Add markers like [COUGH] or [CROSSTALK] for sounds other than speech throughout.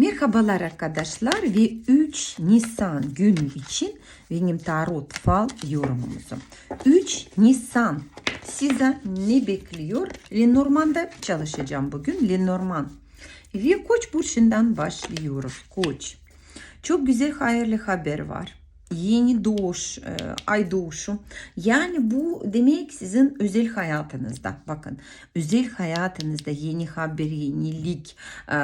Merhabalar arkadaşlar ve 3 Nisan günü için benim tarot fal yorumumuzum. 3 Nisan size ne bekliyor? Lenormand'da çalışacağım bugün. Lenormand. Ve Koç burçundan başlıyoruz. Koç. Çok güzel hayırlı haber var. Yeni doğuş, e, ay doğuşu. Yani bu demek sizin özel hayatınızda. Bakın özel hayatınızda yeni haber, yenilik, e,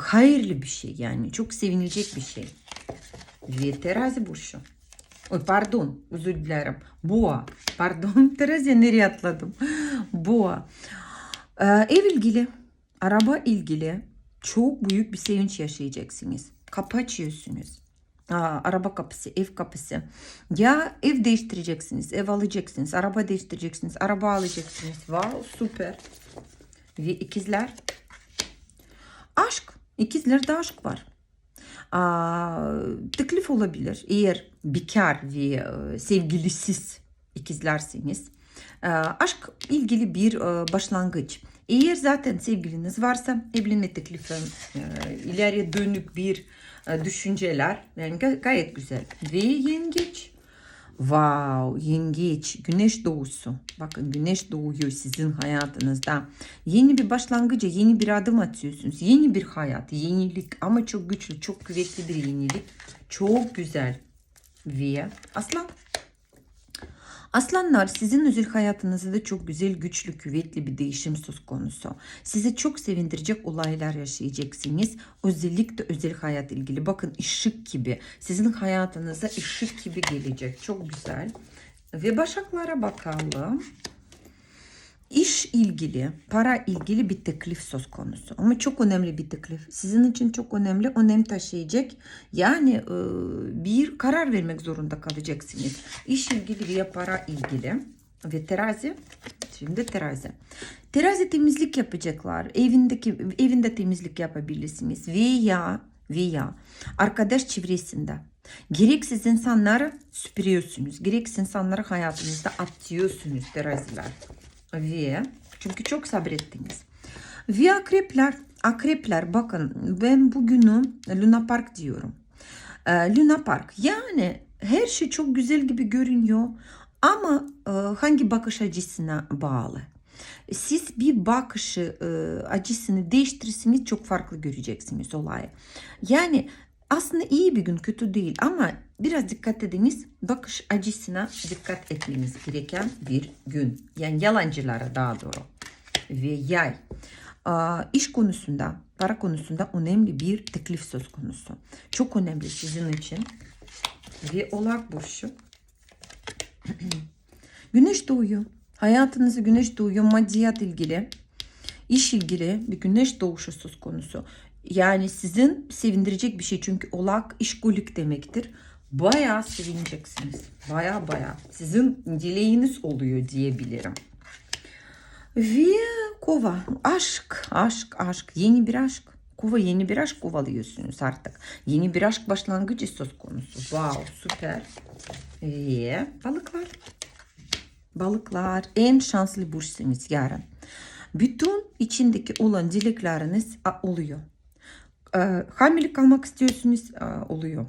hayırlı bir şey yani. Çok sevinilecek bir şey. Ve terazi burcu. Oy pardon özür dilerim. Boğa. Pardon [LAUGHS] terazi nereye atladım? Boğa. E, ev ilgili, araba ilgili çok büyük bir sevinç yaşayacaksınız. Kapı açıyorsunuz. Araba kapısı, ev kapısı. Ya ev değiştireceksiniz, ev alacaksınız, araba değiştireceksiniz, araba alacaksınız. Wow, süper. Ve ikizler. Aşk. İkizlerde aşk var. Aa, teklif olabilir. Eğer bekar ve e, sevgilisiz ikizlersiniz. E, aşk ilgili bir e, başlangıç. Eğer zaten sevgiliniz varsa evlenme teklifi, e, ileriye dönük bir e, düşünceler yani ga- gayet güzel. Ve yengeç. Wow, yengeç, güneş doğusu. Bakın güneş doğuyor sizin hayatınızda. Yeni bir başlangıca, yeni bir adım atıyorsunuz. Yeni bir hayat, yenilik ama çok güçlü, çok kuvvetli bir yenilik. Çok güzel. Ve aslan. Aslanlar sizin özel hayatınızda da çok güzel, güçlü, kuvvetli bir değişim söz konusu. Sizi çok sevindirecek olaylar yaşayacaksınız. Özellikle özel hayat ilgili. Bakın ışık gibi. Sizin hayatınıza ışık gibi gelecek. Çok güzel. Ve başaklara bakalım. İş ilgili, para ilgili bir teklif söz konusu. Ama çok önemli bir teklif. Sizin için çok önemli, önem taşıyacak. Yani e, bir karar vermek zorunda kalacaksınız. İş ilgili veya para ilgili. Ve terazi, şimdi terazi. Terazi temizlik yapacaklar. Evindeki evinde temizlik yapabilirsiniz. Veya veya arkadaş çevresinde. Gereksiz insanları süpürüyorsunuz. Gereksiz insanları hayatınızda atıyorsunuz teraziler. Ve çünkü çok sabrettiniz. Ve akrepler, akrepler bakın ben bugünü Luna Park diyorum. Ee, Luna Park yani her şey çok güzel gibi görünüyor ama e, hangi bakış açısına bağlı. Siz bir bakışı e, açısını değiştirirseniz çok farklı göreceksiniz olayı. Yani aslında iyi bir gün kötü değil ama biraz dikkat ediniz bakış açısına dikkat etmeniz gereken bir gün. Yani yalancılara daha doğru. Ve yay. İş konusunda, para konusunda önemli bir teklif söz konusu. Çok önemli sizin için. Ve oğlak burcu. [CLEARS THROAT] güneş doğuyor. Hayatınızı güneş doğuyor. Maddiyat ilgili, iş ilgili bir güneş doğuşu söz konusu. Yani sizin sevindirecek bir şey. Çünkü oğlak işgulük demektir. Bayağı sevineceksiniz. Bayağı bayağı. Sizin dileğiniz oluyor diyebilirim. Ve kova. Aşk, aşk, aşk. Yeni bir aşk. Kova yeni bir aşk kovalıyorsunuz artık. Yeni bir aşk başlangıcı söz konusu. Wow süper. Ve balıklar. Balıklar en şanslı burçsunuz yarın. Bütün içindeki olan dilekleriniz oluyor. Ee, hamilelik kalmak istiyorsunuz a, oluyor.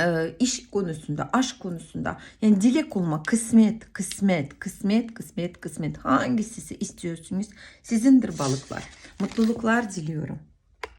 Ee, iş konusunda, aşk konusunda yani dilek olma, kısmet, kısmet, kısmet, kısmet, kısmet hangisi istiyorsunuz sizindir balıklar. Mutluluklar diliyorum.